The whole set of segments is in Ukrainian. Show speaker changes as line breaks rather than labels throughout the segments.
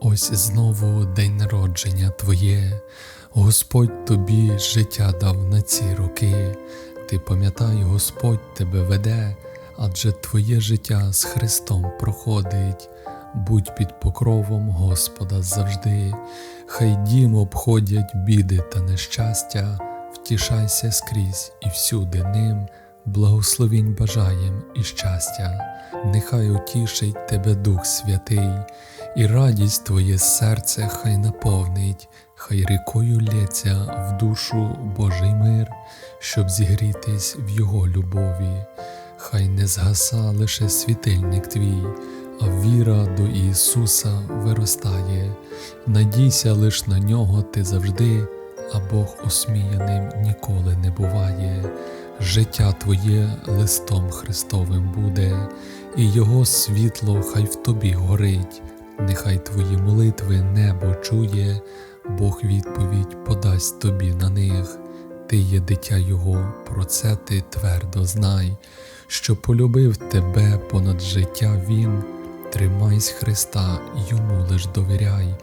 Ось знову день народження Твоє, Господь тобі життя дав на ці роки. Ти пам'ятай, Господь тебе веде, адже Твоє життя з Христом проходить. Будь під покровом Господа завжди, хай дім обходять біди та нещастя, втішайся скрізь і всюди ним, благословінь бажаєм і щастя, нехай утішить тебе Дух Святий, і радість твоє серце хай наповнить, хай рікою лється в душу Божий мир, щоб зігрітись в Його любові, хай не згаса лише світильник твій, а віра до Ісуса виростає, надійся лиш на нього ти завжди, а Бог осміяним ніколи не буває. Життя твоє листом Христовим буде, і Його світло хай в тобі горить, нехай твої молитви небо чує, Бог відповідь подасть тобі на них. Ти є дитя Його, про це ти твердо знай, що полюбив тебе понад життя Він, тримайсь Христа, йому лиш довіряй,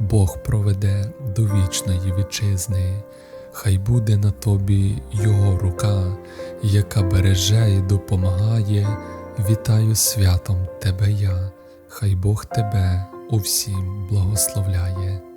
Бог проведе до вічної вітчизни. Хай буде на тобі Його рука, яка береже і допомагає. Вітаю святом тебе я, хай Бог тебе у всім благословляє.